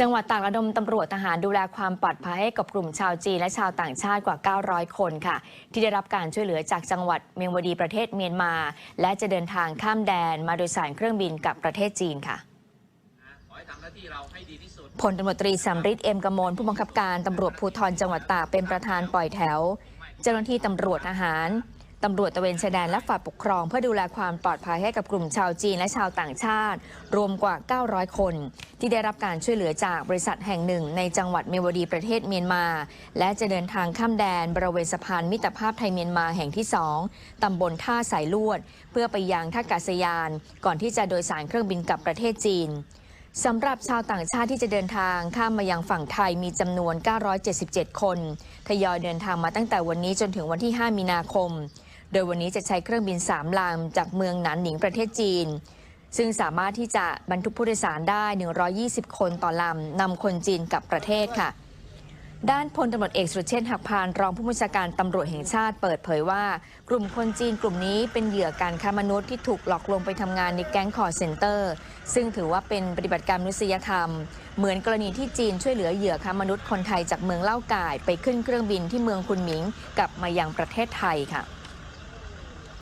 จังหวัดตากระดมตำรวจทหารดูแลความปลอดภัยให้กับกลุ่มชาวจีนและชาวต่างชาติกว่า 900 คนค่ะ ที่ได้รับการช่วยเหลือจากจังหวัดเมียงวดีประเทศเมียนมา และจะเดินทางข้ามแดนมาโดยสารเครื่องบินกับประเทศจีนค่ะขอให้ทำหน้าที่เราให้ดีที่สุดพลตำรวจตรีสำริดเอ็มกมลผู้บังคับการตำรวจภูธรจังหวัดตากเป็นประธานปล่อยแถว เจ้าหน้าที่ตำรวจทหาร ตำรวจตะเวนชายแดนและฝ่ายปกครอง เพื่อดูแลความปลอดภัยให้กับกลุ่มชาวจีนและชาวต่างชาติ รวมกว่า 900 คน ที่ได้รับการช่วยเหลือจากบริษัทแห่งหนึ่ง ในจังหวัดเมียวดีประเทศเมียนมา และจะเดินทางข้ามแดนบริเวณสะพานมิตรภาพไทยเมียนมาแห่งที่ 2 ตำบลท่าสายลวด เพื่อไปยังท่ากาศยาน ก่อนที่จะโดยสารเครื่องบินกลับประเทศจีนสำหรับชาวต่างชาติที่จะเดินทางข้ามมายังฝั่งไทยมีจำนวน 977 คน ทยอยเดินทางมาตั้งแต่วันนี้จนถึงวันที่ 5 มีนาคม ดยวันนี้จะใช้เครื่องบิน3ลำจากเมืองหนานหนิงประเทศจีน ซึ่งสามารถที่จะบรรทุกผู้โดยสารได้ 120 คนต่อลำนำคนจีนกลับประเทศค่ะ ด้านพลตำรวจเอกสุเชษฐ์หักพานรองผู้บัญชาการตำรวจแห่งชาติเปิดเผยว่า กลุ่มคนจีนกลุ่มนี้เป็นเหยื่อการค้ามนุษย์ที่ถูกหลอกลวงไปทำงานในแก๊งคอร์เซนเตอร์ ซึ่งถือว่าเป็นปฏิบัติการมนุษยธรรม เหมือนกรณีที่จีนช่วยเหลือเหยื่อค้ามนุษย์คนไทยจากเมืองเล่าก่าย ไปขึ้นเครื่องบินที่เมืองคุนหมิงกลับมายังประเทศไทยค่ะ